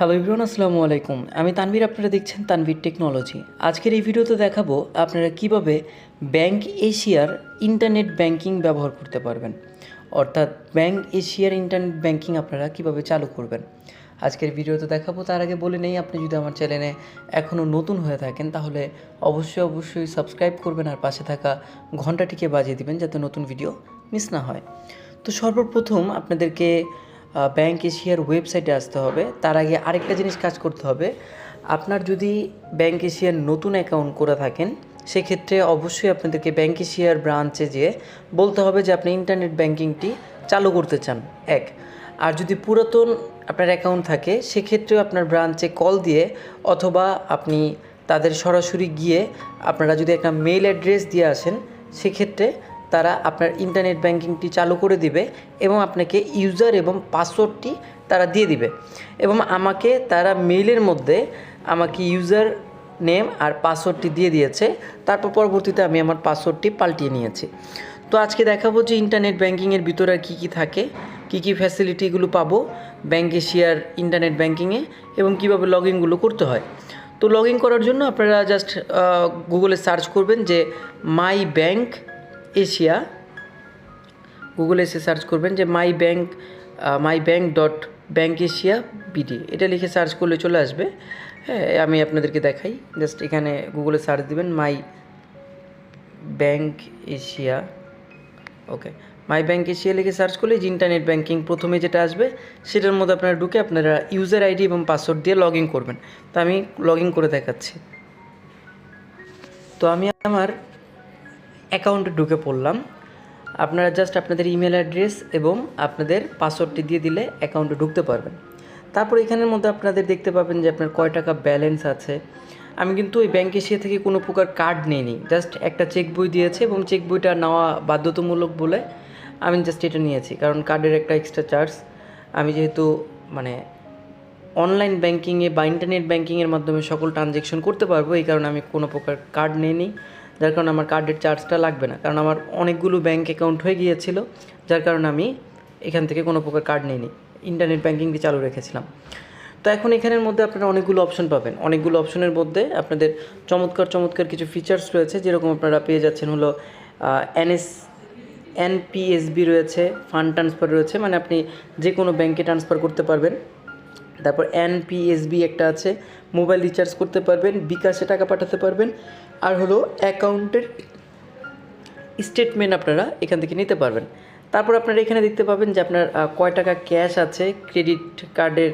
Hello Ibran আসসালামু আলাইকুম। আমি তানভীর, আপনারা দেখছেন তানভীর টেকনোলজি। আজকের এই ভিডিওতে দেখাবো আপনারা কীভাবে ব্যাংক এশিয়ার ইন্টারনেট ব্যাংকিং ব্যবহার করতে পারবেন। অর্থাৎ ব্যাংক এশিয়ার ইন্টারনেট ব্যাংকিং আপনারা কীভাবে চালু করবেন। আজকের ভিডিওতে দেখাবো, তার আগে বলে নেই, আপনি যদি আমার চ্যানেলে এখনও নতুন হয়ে থাকেন, তাহলে অবশ্যই অবশ্যই সাবস্ক্রাইব করবেন আর পাশে থাকা ঘন্টাটিকে বাজিয়ে দিবেন, যাতে নতুন ভিডিও মিস না হয়। তো সর্বপ্রথম আপনাদেরকে ব্যাংক এশিয়ার ওয়েবসাইটে আসতে হবে। তার আগে আরেকটা জিনিস কাজ করতে হবে। আপনার যদি ব্যাংক এশিয়ার নতুন অ্যাকাউন্ট করে থাকেন, সেক্ষেত্রে অবশ্যই আপনাদেরকে ব্যাংক এশিয়ার ব্রাঞ্চে যেয়ে বলতে হবে যে আপনি ইন্টারনেট ব্যাংকিংটি চালু করতে চান। এক। আর যদি পুরাতন আপনার অ্যাকাউন্ট থাকে, সেক্ষেত্রেও আপনার ব্রাঞ্চে কল দিয়ে অথবা আপনি তাদের সরাসরি গিয়ে আপনারা যদি একটা মেল অ্যাড্রেস দিয়ে আসেন, সেক্ষেত্রে তারা আপনার ইন্টারনেট ব্যাংকিংটি চালু করে দিবে এবং আপনাকে ইউজার এবং পাসওয়ার্ডটি তারা দিয়ে দিবে। এবং আমাকে তারা মেইলের মধ্যে আমাকে ইউজার নেম আর পাসওয়ার্ডটি দিয়ে দিয়েছে। তারপর পরবর্তীতে আমি আমার পাসওয়ার্ডটি পাল্টিয়ে নিয়েছি। তো আজকে দেখাবো যে ইন্টারনেট ব্যাংকিংয়ের ভিতরে কী কী থাকে, কী কী ফ্যাসিলিটিগুলো পাবো ব্যাংক শেয়ার ইন্টারনেট ব্যাংকিংয়ে এবং কীভাবে লগ ইনগুলো করতে হয়। তো লগ ইন করার জন্য আপনারা জাস্ট গুগলে সার্চ করবেন যে মাই ব্যাংক এশিয়া গুগলে এসে সার্চ করবেন যে my bank my bank dot bank Asia BD এটা লিখে সার্চ করলে চলে আসবে। হ্যাঁ আমি আপনাদেরকে দেখাই। জাস্ট এখানে গুগলে সার্চ দিবেন my bank Asia. Okay my bank Asia লিখে সার্চ করলে যে ইন্টারনেট ব্যাঙ্কিং প্রথমে যেটা আসবে, সেটার মধ্যে আপনারা ঢুকে আপনারা ইউজার আইডি এবং পাসওয়ার্ড দিয়ে লগ করবেন। তো আমি লগ করে দেখাচ্ছি। তো আমি আমার অ্যাকাউন্টে ঢুকে পড়লাম। আপনারা জাস্ট আপনাদের ইমেল অ্যাড্রেস এবং আপনাদের পাসওয়ার্ডটি দিয়ে দিলে অ্যাকাউন্টে ঢুকতে পারবেন। তারপর এখানের মধ্যে আপনাদের দেখতে পাবেন যে আপনার কয় টাকা ব্যালেন্স আছে। আমি কিন্তু ওই ব্যাংক এশিয়া থেকে কোনো প্রকার কার্ড নিইনি। জাস্ট একটা চেক বই দিয়েছে এবং চেক বইটা নেওয়া বাধ্যতামূলক বলে আমি জাস্ট এটা নিয়েছি। কারণ কার্ডের একটা এক্সট্রা চার্জ আমি যেহেতু মানে অনলাইন ব্যাংকিংয়ে বা ইন্টারনেট ব্যাংকিংয়ের মাধ্যমে সকল ট্রানজ্যাকশন করতে পারব, এই কারণে আমি কোনো প্রকার কার্ড নিইনি। যার কারণে আমার কার্ডের চার্জটা লাগবে না। কারণ আমার অনেকগুলো ব্যাঙ্ক অ্যাকাউন্ট হয়ে গিয়েছিল, যার কারণে আমি এখান থেকে কোনো প্রকার কার্ড নিইনি। ইন্টারনেট ব্যাংকিংটি চালু রেখেছিলাম। তো এখন এখানের মধ্যে আপনারা অনেকগুলো অপশন পাবেন। অনেকগুলো অপশনের মধ্যে আপনাদের চমৎকার চমৎকার কিছু ফিচার্স রয়েছে। যেরকম আপনারা পেয়ে যাচ্ছেন হলো এনএস এনপিএসবি রয়েছে ফান্ড ট্রান্সফার রয়েছে। মানে আপনি যে কোনো ব্যাংকে ট্রান্সফার করতে পারবেন। তারপর এনপিএসবি একটা আছে। মোবাইল রিচার্জ করতে পারবেন, বিকাশে টাকা পাঠাতে পারবেন। আর হলো অ্যাকাউন্টের স্টেটমেন্ট আপনারা এখান থেকে নিতে পারবেন। তারপর আপনারা এখানে দেখতে পাবেন যে আপনার কয় টাকা ক্যাশ আছে ক্রেডিট কার্ডের